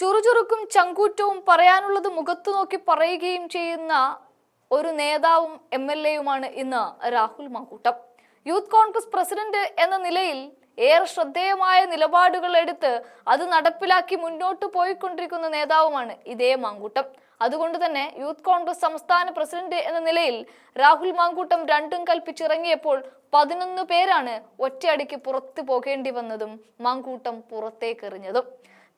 ചുറുചുറുക്കും ചങ്കൂറ്റവും പറയാനുള്ളത് മുഖത്തു നോക്കി പറയുകയും ചെയ്യുന്ന ഒരു നേതാവും എം എൽ എയുമാണ് ഇന്ന് Rahul Mankoottam. Youth Congress president എന്ന നിലയിൽ ഏറെ ശ്രദ്ധേയമായ നിലപാടുകൾ എടുത്ത് അത് നടപ്പിലാക്കി മുന്നോട്ട് പോയിക്കൊണ്ടിരിക്കുന്ന നേതാവുമാണ് ഇതേ മാങ്കൂട്ടം. അതുകൊണ്ട് തന്നെ യൂത്ത് കോൺഗ്രസ് സംസ്ഥാന പ്രസിഡന്റ് എന്ന നിലയിൽ രാഹുൽ മാങ്കൂട്ടം രണ്ടും കൽപ്പിച്ചിറങ്ങിയപ്പോൾ പതിനൊന്ന് പേരാണ് ഒറ്റയടിക്ക് പുറത്തു പോകേണ്ടി വന്നതും മാങ്കൂട്ടം പുറത്തേക്കെറിഞ്ഞതും.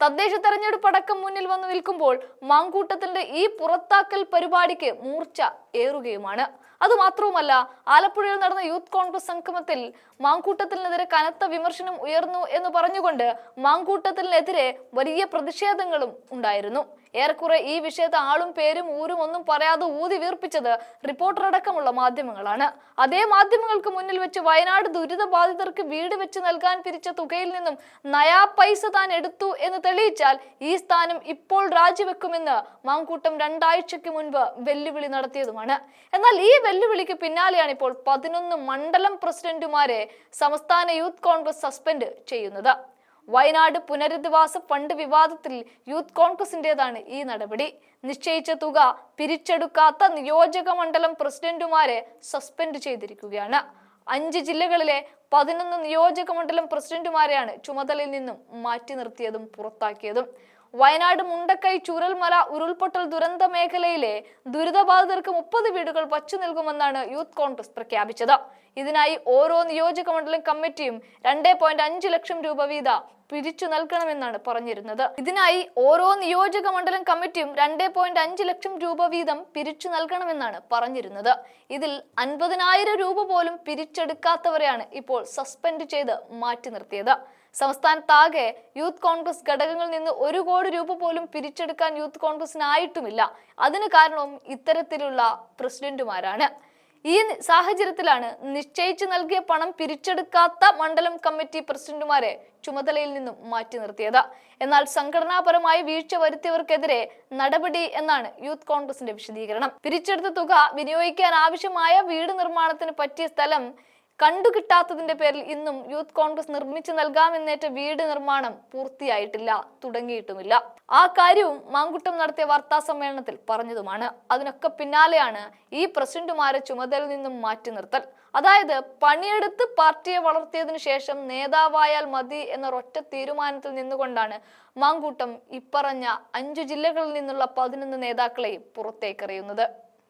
തദ്ദേശ തെരഞ്ഞെടുപ്പ് അടക്കം മുന്നിൽ വന്നു നിൽക്കുമ്പോൾ മാങ്കൂട്ടത്തിന്റെ ഈ പുറത്താക്കൽ പരിപാടിക്ക് മൂർച്ച ഏറുകയുമാണ്. അതുമാത്രവുമല്ല ആലപ്പുഴയിൽ നടന്ന യൂത്ത് കോൺഗ്രസ് സംഗമത്തിൽ മാങ്കൂട്ടത്തിനെതിരെ കനത്ത വിമർശനം ഉയർന്നു എന്ന് പറഞ്ഞുകൊണ്ട് മാങ്കൂട്ടത്തിനെതിരെ വലിയ പ്രതിഷേധങ്ങളും ഉണ്ടായിരുന്നു. ഏറെക്കുറെ ഈ വിഷയത്തെ ആളും പേരും ഊരും ഒന്നും പറയാതെ ഊതി വീർപ്പിച്ചത് റിപ്പോർട്ടർ അടക്കമുള്ള മാധ്യമങ്ങളാണ്. അതേ മാധ്യമങ്ങൾക്ക് മുന്നിൽ വെച്ച് വയനാട് ദുരിതബാധിതർക്ക് വീട് വെച്ച് നൽകാൻ പിരിച്ച തുകയിൽ നിന്നും നയാ പൈസ താൻ എടുത്തു എന്ന് തെളിയിച്ചാൽ ഈ സ്ഥാനം ഇപ്പോൾ രാജിവെക്കുമെന്ന് മാങ്കൂട്ടം രണ്ടാഴ്ചയ്ക്ക് മുൻപ് വെല്ലുവിളി നടത്തിയതുമാണ്. എന്നാൽ ഈ വെല്ലുവിളിക്ക് പിന്നാലെയാണ് ഇപ്പോൾ പതിനൊന്ന് മണ്ഡലം പ്രസിഡന്റുമാരെ സംസ്ഥാന യൂത്ത് കോൺഗ്രസ് സസ്പെൻഡ് ചെയ്യുന്നത്. വയനാട് പുനരധിവാസ ഫണ്ട് വിവാദത്തിൽ യൂത്ത് കോൺഗ്രസിന്റേതാണ് ഈ നടപടി. നിശ്ചയിച്ച തുക പിരിച്ചെടുക്കാത്ത നിയോജക മണ്ഡലം പ്രസിഡന്റുമാരെ സസ്പെൻഡ് ചെയ്തിരിക്കുകയാണ്. അഞ്ച് ജില്ലകളിലെ പതിനൊന്ന് നിയോജക മണ്ഡലം പ്രസിഡന്റുമാരെയാണ് ചുമതലയിൽ നിന്നും മാറ്റി നിർത്തിയതും പുറത്താക്കിയതും. വയനാട് മുണ്ടക്കൈ ചുരൽമല ഉരുൾപൊട്ടൽ ദുരന്ത മേഖലയിലെ ദുരിതബാധിതർക്ക് മുപ്പത് വീടുകൾ വച്ചു നൽകുമെന്നാണ് യൂത്ത് കോൺഗ്രസ് പ്രഖ്യാപിച്ചത്. ഇതിനായി ഓരോ നിയോജക മണ്ഡലം കമ്മിറ്റിയും രണ്ടേ പോയിന്റ് അഞ്ച് ലക്ഷം രൂപ വീത പിരിച്ചു നൽകണമെന്നാണ് പറഞ്ഞിരുന്നത്. ഇതിനായി ഓരോ നിയോജക മണ്ഡലം കമ്മിറ്റിയും രണ്ടേ പോയിന്റ് അഞ്ച് ലക്ഷം രൂപ വീതം പിരിച്ചു നൽകണമെന്നാണ് പറഞ്ഞിരുന്നത്. ഇതിൽ അൻപതിനായിരം രൂപ പോലും പിരിച്ചെടുക്കാത്തവരെയാണ് ഇപ്പോൾ സസ്പെൻഡ് ചെയ്ത് മാറ്റി നിർത്തിയത്. സംസ്ഥാനത്താകെ യൂത്ത് കോൺഗ്രസ് ഘടകങ്ങളിൽ നിന്ന് ഒരു കോടി രൂപ പോലും പിരിച്ചെടുക്കാൻ യൂത്ത് കോൺഗ്രസിനായിട്ടുമില്ല. അതിന് കാരണവും ഇത്തരത്തിലുള്ള പ്രസിഡന്റുമാരാണ്. ഈ സാഹചര്യത്തിലാണ് നിശ്ചയിച്ചു നൽകിയ പണം പിരിച്ചെടുക്കാത്ത മണ്ഡലം കമ്മിറ്റി പ്രസിഡന്റുമാരെ ചുമതലയിൽ നിന്നും മാറ്റി നിർത്തിയത്. എന്നാൽ സംഘടനാപരമായി വീഴ്ച വരുത്തിയവർക്കെതിരെ നടപടി എന്നാണ് യൂത്ത് കോൺഗ്രസിന്റെ വിശദീകരണം. പിരിച്ചെടുത്ത തുക വിനിയോഗിക്കാൻ ആവശ്യമായ വീട് നിർമ്മാണത്തിന് പറ്റിയ സ്ഥലം കണ്ടുകിട്ടാത്തതിന്റെ പേരിൽ ഇന്നും യൂത്ത് കോൺഗ്രസ് നിർമ്മിച്ചു നൽകാമെന്നേറ്റ വീട് നിർമ്മാണം പൂർത്തിയായിട്ടില്ല തുടങ്ങിയിട്ടുമില്ല. ആ കാര്യവും മാങ്കുട്ടം നടത്തിയ വാർത്താ സമ്മേളനത്തിൽ പറഞ്ഞതുമാണ്. അതിനൊക്കെ പിന്നാലെയാണ് ഈ പ്രസിഡന്റുമാരെ ചുമതലയിൽ നിന്നും മാറ്റി നിർത്തൽ. അതായത് പണിയെടുത്ത് പാർട്ടിയെ വളർത്തിയതിനു ശേഷം നേതാവായാൽ മതി എന്നൊരൊറ്റ തീരുമാനത്തിൽ നിന്നുകൊണ്ടാണ് മാങ്കൂട്ടം ഇപ്പറഞ്ഞ അഞ്ചു ജില്ലകളിൽ നിന്നുള്ള പതിനൊന്ന് നേതാക്കളെയും പുറത്തേക്കെറിയുന്നത്.